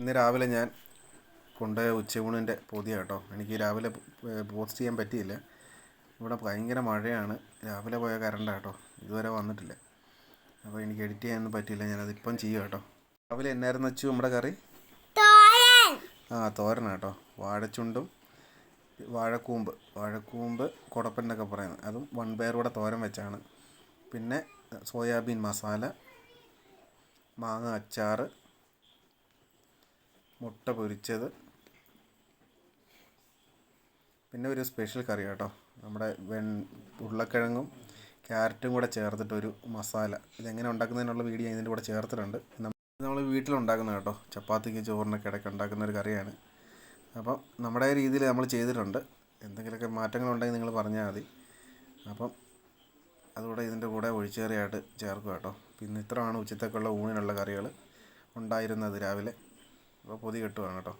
ഇന്ന് രാവിലെ ഞാൻ കൊണ്ടുപോയ ഉച്ചയൂണിന്റെ പൊതിയ കേട്ടോ എനിക്ക് രാവിലെ പോസ്റ്റ് ചെയ്യാൻ പറ്റിയില്ല. ഇവിടെ ഭയങ്കര മഴയാണ്. രാവിലെ പോയ കറണ്ടാണ് കേട്ടോ ഇതുവരെ വന്നിട്ടില്ല. അപ്പോൾ എനിക്ക് എഡിറ്റ് ചെയ്യാനൊന്നും പറ്റിയില്ല. ഞാനത് ഇപ്പം ചെയ്യാം കേട്ടോ രാവിലെ എന്നായിരുന്നു വെച്ചു നമ്മുടെ കറി? ആ തോരണ കേട്ടോ വാഴച്ചുണ്ടും വാഴക്കൂമ്പ്. വാഴക്കൂമ്പ് കുടപ്പന്നൊക്കെ പറയുന്നത്. അതും വൺ കൂടെ തോരൻ വെച്ചാണ്. പിന്നെ സോയാബീൻ മസാല മാങ്ങ അച്ചാറ് മുട്ട പൊരിച്ചത്. പിന്നെ ഒരു സ്പെഷ്യൽ കറി കേട്ടോ. നമ്മുടെ വെൺ ഉരുളക്കിഴങ്ങും ക്യാരറ്റും കൂടെ ചേർത്തിട്ടൊരു മസാല. ഇതെങ്ങനെ ഉണ്ടാക്കുന്നതിനുള്ള വീഡിയോ ഇതിന്റെ കൂടെ ചേർത്തിട്ടുണ്ട്. നമ്മൾ വീട്ടിലുണ്ടാക്കുന്ന കേട്ടോ. ചപ്പാത്തിക്ക് ചോറിനൊക്കെ ഇടയ്ക്ക് ഉണ്ടാക്കുന്ന ഒരു കറിയാണ്. അപ്പം നമ്മുടെ രീതിയിൽ നമ്മൾ ചെയ്തിട്ടുണ്ട്. എന്തെങ്കിലുമൊക്കെ മാറ്റങ്ങളുണ്ടെങ്കിൽ നിങ്ങൾ പറഞ്ഞാൽ മതി. അപ്പം അതുകൂടെ ഇതിന്റെ കൂടെ ഒഴിച്ചേറിയായിട്ട് ചേർക്കുക കേട്ടോ. പിന്നെ ഇത്രയാണ് ഉച്ചത്തേക്കുള്ള ഊണിനുള്ള കറികൾ ഉണ്ടായിരുന്നത് രാവിലെ. അപ്പോൾ പൊതി കെട്ടുവാണ് കേട്ടോ.